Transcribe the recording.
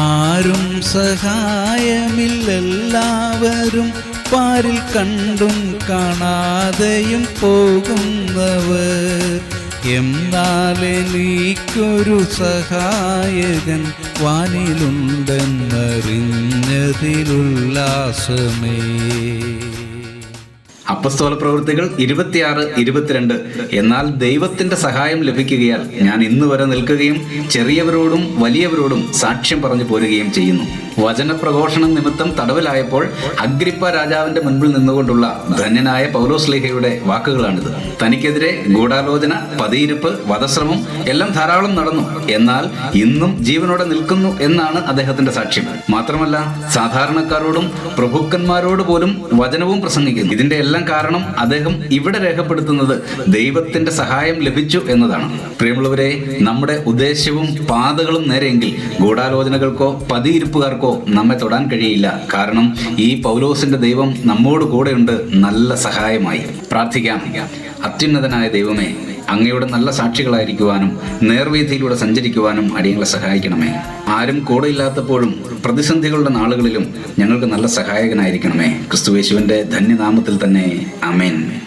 ആരും സഹായമില്ലെല്ലാവരും പാരിൽ കണ്ടും കാണാതെയും പോകുന്നവർ. എന്നാലെനിക്കൊരു സഹായകൻ വാനിലുണ്ടെന്നറിഞ്ഞതിലുല്ലാസമേ അപ്പസ്തോല പ്രവൃത്തികൾ ഇരുപത്തിയാറ് ഇരുപത്തിരണ്ട്. എന്നാൽ ദൈവത്തിന്റെ സഹായം ലഭിക്കുകയാൽ ഞാൻ ഇന്ന് വരെ നിൽക്കുകയും ചെറിയവരോടും വലിയവരോടും സാക്ഷ്യം പറഞ്ഞു പോരുകയും ചെയ്യുന്നു. വചനപ്രഘോഷണം നിമിത്തം തടവിലായപ്പോൾ അഗ്രിപ്പ രാജാവിന്റെ മുൻപിൽ നിന്നുകൊണ്ടുള്ള ധന്യനായ പൗലോസ് ലേഖയുടെ വാക്കുകളാണിത്. തനിക്കെതിരെ ഗൂഢാലോചന പതിയിരുപ്പ് വധശ്രമം എല്ലാം ധാരാളം നടന്നു. എന്നാൽ ഇന്നും ജീവനോടെ നിൽക്കുന്നു എന്നാണ് അദ്ദേഹത്തിന്റെ സാക്ഷ്യം. മാത്രമല്ല സാധാരണക്കാരോടും പ്രഭുക്കന്മാരോട് പോലും വചനവും പ്രസംഗിക്കുന്നു. ഇതിന്റെ എല്ലാം കാരണം അദ്ദേഹം ഇവിടെ രേഖപ്പെടുത്തുന്നത് ദൈവത്തിന്റെ സഹായം ലഭിച്ചു എന്നതാണ്. പ്രിയമുള്ളവരെ നമ്മുടെ ഉദ്ദേശ്യവും പാതകളും നേരെയെങ്കിൽ ഗൂഢാലോചനകൾക്കോ പതിയിരിപ്പുകാർക്കോ നമ്മെ തൊടാൻ കഴിയില്ല. കാരണം ഈ പൗലോസിന്റെ ദൈവം നമ്മോട് കൂടെയുണ്ട്. നല്ല സഹായമായി. പ്രാർത്ഥിക്കാം. അത്യുന്നതനായ ദൈവമേ അങ്ങയുടെ നല്ല സാക്ഷികളായിരിക്കുവാനും നേർവേദിയിലൂടെ സഞ്ചരിക്കുവാനും അടിയങ്ങളെ സഹായിക്കണമേ. ആരും കൂടെയില്ലാത്തപ്പോഴും പ്രതിസന്ധികളുടെ നാളുകളിലും ഞങ്ങൾക്ക് നല്ല സഹായകനായിരിക്കണമേ. ക്രിസ്തുവേശുവിന്റെ ധന്യനാമത്തിൽ തന്നെ. അമേൻ